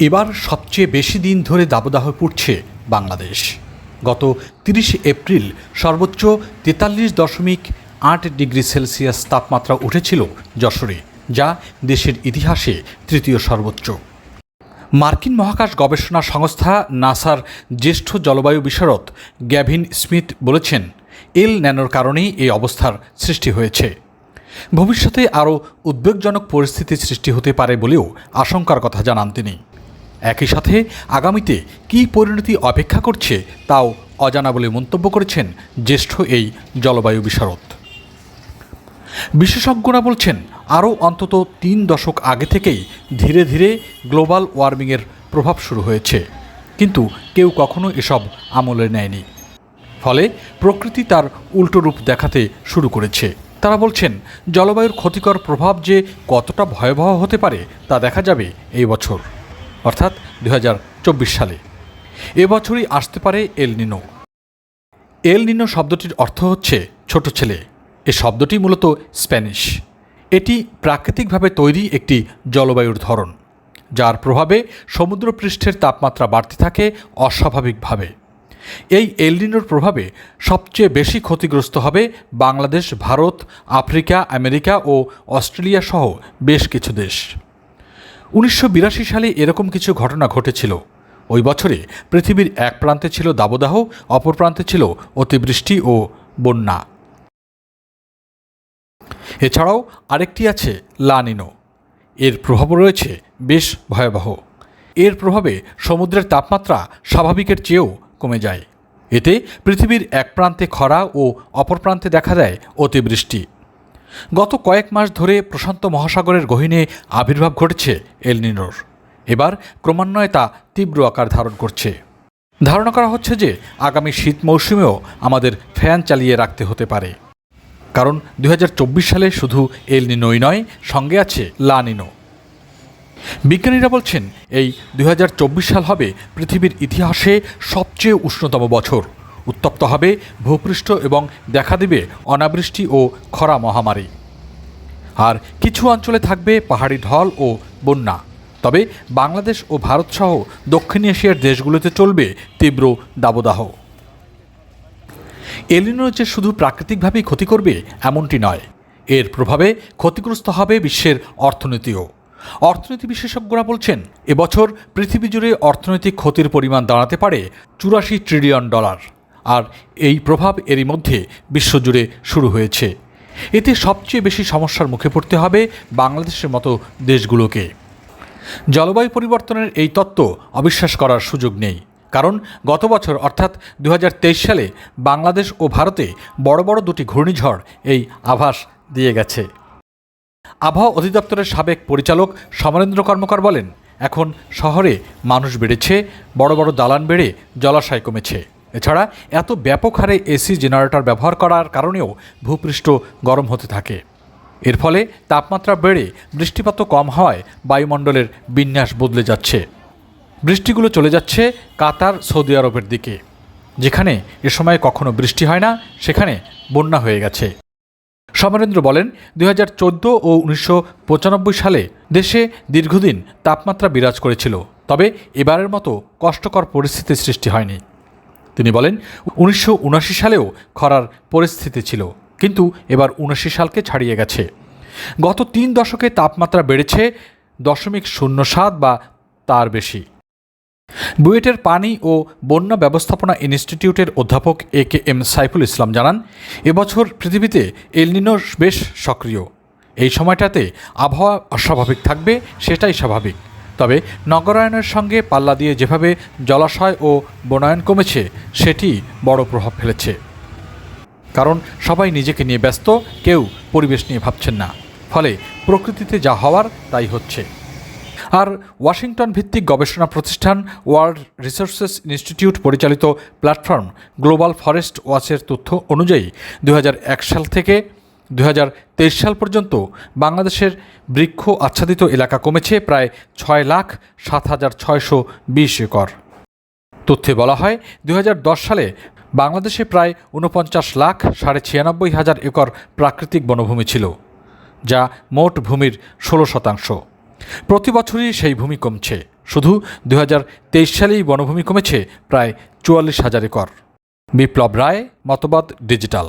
এবার সবচেয়ে বেশি দিন ধরে দাবদাহ পড়ছে বাংলাদেশ। গত তিরিশে এপ্রিল সর্বোচ্চ তেতাল্লিশ দশমিক আট ডিগ্রি সেলসিয়াস তাপমাত্রা উঠেছিল যশোরে, যা দেশের ইতিহাসে তৃতীয় সর্বোচ্চ। মার্কিন মহাকাশ গবেষণা সংস্থা নাসার জ্যেষ্ঠ জলবায়ু বিশারদ গ্যাভিন স্মিথ বলেছেন, এল ন্যানোর কারণেই এই অবস্থার সৃষ্টি হয়েছে। ভবিষ্যতে আরও উদ্বেগজনক পরিস্থিতি সৃষ্টি হতে পারে বলেও আশঙ্কার কথা জানান তিনি। একই সাথে আগামীতে কী পরিণতি অপেক্ষা করছে তাও অজানা বলে মন্তব্য করেছেন জ্যেষ্ঠ এই জলবায়ু বিশারদ। বিশেষজ্ঞরা বলছেন, আরও অন্তত তিন দশক আগে থেকেই ধীরে ধীরে গ্লোবাল ওয়ার্মিংয়ের প্রভাব শুরু হয়েছে। কিন্তু কেউ কখনো এসব আমলে নেয়নি। ফলে প্রকৃতি তার উল্টো রূপ দেখাতে শুরু করেছে। তারা বলছেন, জলবায়ুর ক্ষতিকর প্রভাব যে কতটা ভয়াবহ হতে পারে তা দেখা যাবে এই বছর। অর্থাৎ দু হাজার চব্বিশ সালে। এবছরই আসতে পারে এল নিনো। এল নিনো শব্দটির অর্থ হচ্ছে ছোট ছেলে। এ শব্দটি মূলত স্প্যানিশ। এটি প্রাকৃতিকভাবে তৈরি একটি জলবায়ুর ধরন, যার প্রভাবে সমুদ্রপৃষ্ঠের তাপমাত্রা বাড়তে থাকে অস্বাভাবিকভাবে। এই এলনিনোর প্রভাবে সবচেয়ে বেশি ক্ষতিগ্রস্ত হবে বাংলাদেশ, ভারত, আফ্রিকা, আমেরিকা ও অস্ট্রেলিয়া সহ বেশ কিছু দেশ। উনিশশো বিরাশি সালে এরকম কিছু ঘটনা ঘটেছিল। ওই বছরে পৃথিবীর এক প্রান্তে ছিল দাবদাহ, অপর প্রান্তে ছিল অতিবৃষ্টি ও বন্যা। এছাড়াও আরেকটি আছে লানিনো। এর প্রভাব রয়েছে বেশ ভয়াবহ। এর প্রভাবে সমুদ্রের তাপমাত্রা স্বাভাবিকের চেয়েও কমে যায়। এতে পৃথিবীর এক প্রান্তে খরা ও অপর প্রান্তে দেখা দেয় অতিবৃষ্টি। গত কয়েক মাস ধরে প্রশান্ত মহাসাগরের গহীনে আবির্ভাব ঘটেছে এলনিনোর। এবার ক্রমান্বয়ে তা তীব্র আকার ধারণ করছে। ধারণা করা হচ্ছে যে আগামী শীত মৌসুমেও আমাদের ফ্যান চালিয়ে রাখতে হতে পারে। কারণ দুই হাজার চব্বিশ সালে শুধু এল নিনোই নয়, সঙ্গে আছে লা নিনো। বিজ্ঞানীরা বলছেন, এই দুই হাজার চব্বিশ সাল হবে পৃথিবীর ইতিহাসে সবচেয়ে উষ্ণতম বছর। উত্তপ্ত হবে, ভূপৃষ্ঠ এবং দেখা দেবে অনাবৃষ্টি ও খরা মহামারী। আর কিছু অঞ্চলে থাকবে পাহাড়ি ঢল ও বন্যা। তবে বাংলাদেশ ও ভারতসহ দক্ষিণ এশিয়ার দেশগুলোতে চলবে তীব্র দাবদাহ। এলিনো যে শুধু প্রাকৃতিকভাবেই ক্ষতি করবে, এমনটি নয়। এর প্রভাবে ক্ষতিগ্রস্ত হবে বিশ্বের অর্থনীতিও। অর্থনীতি বিশেষজ্ঞরা বলছেন, এবছর পৃথিবী জুড়ে অর্থনৈতিক ক্ষতির পরিমাণ দাঁড়াতে পারে চুরাশি ট্রিলিয়ন ডলার। আর এই প্রভাব এরই মধ্যে বিশ্বজুড়ে শুরু হয়েছে। এতে সবচেয়ে বেশি সমস্যার মুখে পড়তে হবে বাংলাদেশের মতো দেশগুলোকে। জলবায়ু পরিবর্তনের এই তত্ত্ব অবিশ্বাস করার সুযোগ নেই। কারণ গত বছর, অর্থাৎ দু হাজার তেইশ সালে, বাংলাদেশ ও ভারতে বড় বড় দুটি ঘূর্ণিঝড় এই আভাস দিয়ে গেছে। আবহাওয়া অধিদপ্তরের সাবেক পরিচালক সমরেন্দ্র কর্মকার বলেন, এখন শহরে মানুষ বেড়েছে, বড় বড় দালান বেড়ে জলাশয় কমেছে। এছাড়া এত ব্যাপক হারে এসি জেনারেটর ব্যবহার করার কারণেও ভূপৃষ্ঠ গরম হতে থাকে। এর ফলে তাপমাত্রা বেড়ে বৃষ্টিপাতও কম হওয়ায় বায়ুমণ্ডলের বিন্যাস বদলে যাচ্ছে। বৃষ্টিগুলো চলে যাচ্ছে কাতার, সৌদি আরবের দিকে। যেখানে এ সময় কখনো বৃষ্টি হয় না, সেখানে বন্যা হয়ে গেছে। সমরেন্দ্র বলেন দু হাজার চোদ্দ ও উনিশশো পঁচানব্বই সালে দেশে দীর্ঘদিন তাপমাত্রা বিরাজ করেছিল, তবে এবারের মতো কষ্টকর পরিস্থিতির সৃষ্টি হয়নি। তিনি বলেন, উনিশশো সালেও খরার পরিস্থিতি ছিল, কিন্তু এবার উনআশি সালকে ছাড়িয়ে গেছে। গত তিন দশকে তাপমাত্রা বেড়েছে দশমিক শূন্য সাত বা তার বেশি। বুয়েটের পানি ও বন্যা ব্যবস্থাপনা ইনস্টিটিউটের অধ্যাপক এ কে এম সাইফুল ইসলাম জানান, এবছর পৃথিবীতে এলনিনো বেশ সক্রিয়। এই সময়টাতে আবহাওয়া অস্বাভাবিক থাকবে, সেটাই স্বাভাবিক। তবে নগরায়নের সঙ্গে পাল্লা দিয়ে যেভাবে জলাশয় ও বনায়ন কমেছে, সেটি বড় প্রভাব ফেলেছে। কারণ সবাই নিজেকে নিয়ে ব্যস্ত, কেউ পরিবেশ নিয়ে ভাবছেন না। ফলে প্রকৃতিতে যা হওয়ার, তাই হচ্ছে। আর ওয়াশিংটন ভিত্তিক গবেষণা প্রতিষ্ঠান ওয়ার্ল্ড রিসোর্সেস ইনস্টিটিউট পরিচালিত প্ল্যাটফর্ম গ্লোবাল ফরেস্ট ওয়াচের তথ্য অনুযায়ী দু হাজার এক সাল থেকে দু হাজার তেইশ সাল পর্যন্ত বাংলাদেশের বৃক্ষ আচ্ছাদিত এলাকা কমেছে প্রায় ছয় লাখ সাত হাজার ছয়শো বিশ একর। তথ্যে বলা হয় দু হাজার দশ সালে বাংলাদেশে প্রায় ঊনপঞ্চাশ লাখ সাড়ে ছিয়ানব্বই হাজার একর প্রাকৃতিক বনভূমি ছিল, যা মোট ভূমির ষোলো শতাংশ। প্রতি বছরই সেই ভূমি কমছে। শুধু দু হাজার তেইশ সালেই বনভূমি কমেছে প্রায় চুয়াল্লিশ হাজার একর। বিপ্লব রায়, মতবাদ ডিজিটাল।